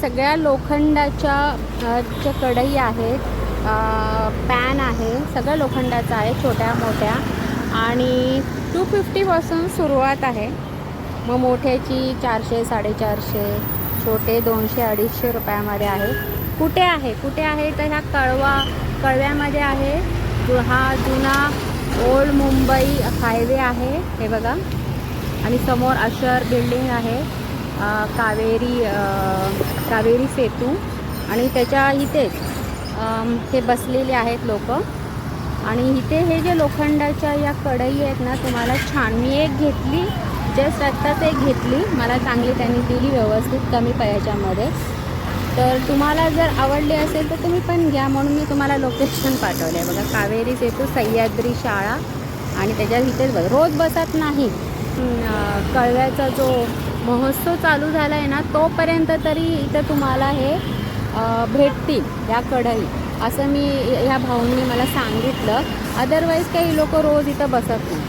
सगळ्या लोखंडाच्या ज्या कढई आहेत पॅन आहे सगळं लोखंडाचं आहे छोट्या मोठ्या. आणि टू फिफ्टीपासून सुरुवात आहे. मग मोठ्याची चारशे साडेचारशे छोटे दोनशे अडीचशे रुपयामध्ये आहे. कुठे आहे? कुठे आहे? तर ह्या कळवा कळव्यामध्ये आहे. जो हा जुना ओल्ड मुंबई हायवे आहे हे बघा. आणि समोर अशर बिल्डिंग आहे. कावेरी कावेरी सेतू आणि त्याच्या इथेच हे बसलेले आहेत लोक. आणि इथे हे जे लोखंडाच्या या कढई आहेत ना तुम्हाला छान मी एक घेतली जस्ट आत्ताच एक घेतली. मला चांगली त्यांनी दिली व्यवस्थित कमी पयाच्यामध्ये. तर तुम्हाला जर आवडली असेल तर तुम्ही पण घ्या म्हणून मी तुम्हाला लोकेशन पाठवलं आहे. बघा कावेरी सेतू सह्याद्री शाळा आणि त्याच्या इथेच बघा रोज बसत नाही. कळव्याचा जो महोत्सव चालू झाला आहे ना तोपर्यंत तरी इथं तुम्हाला हे भेटतील या कढई. असं मी ह्या भाऊंनी मला सांगितलं. अदरवाईज काही लोक रोज इथं बसत नाही.